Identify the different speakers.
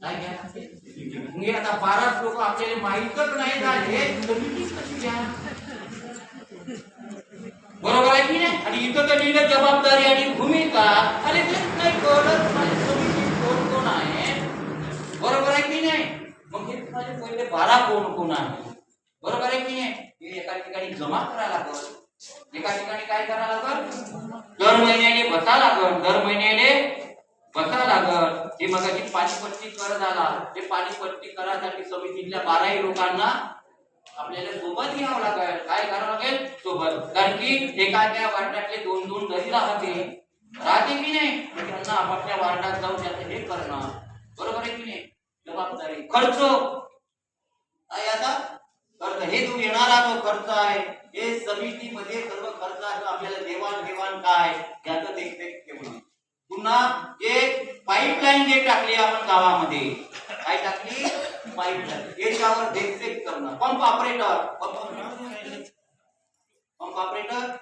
Speaker 1: काय घ्या म्हणजे आता बाराच लोक आपल्याला माहीतच नाही झाले बरोबर आहे की नाही? आणि इथं तर लिहिलं जबाबदारी आणि भूमिका अरे तेच नाही कळत कोण कोण आहे बरोबर आहे की नाही? मग हे माझे पहिले बारा कोण कोण आहे बरोबर आहे की नाही? हे एका ठिकाणी जमा करायला लागल। एका ठिकाणी काय करायला लागल? दर महिन्याने बसा लागल, दर महिन्याने हे मगाची पाणीपट्टी कर झाला. ते पाणीपट्टी करासाठी समितीतल्या बाराही लोकांना आपल्याला सोबत घ्यावं लागेल. काय करावं लागेल? सोबत. कारण की एखाद्या वार्डातले दोन दोन जरी राहते. राहते की नाही? त्यांना आपापल्या वार्डात जाऊन त्याचं हे करणं. बरोबर आहे की नाही? जबाबदारी. खर्च. काय आता खर्च. हे जो येणारा जो खर्च आहे हे समितीमध्ये सर्व खर्चाचं आपल्याला देवाणघेवाण काय? याचं देखरेख ठेवणं. पुन्हा जे टाकली आपण गावामध्ये. काय टाकली? पाईप टाकली याच्यावर देखरेख करणं. Pump operator pump operator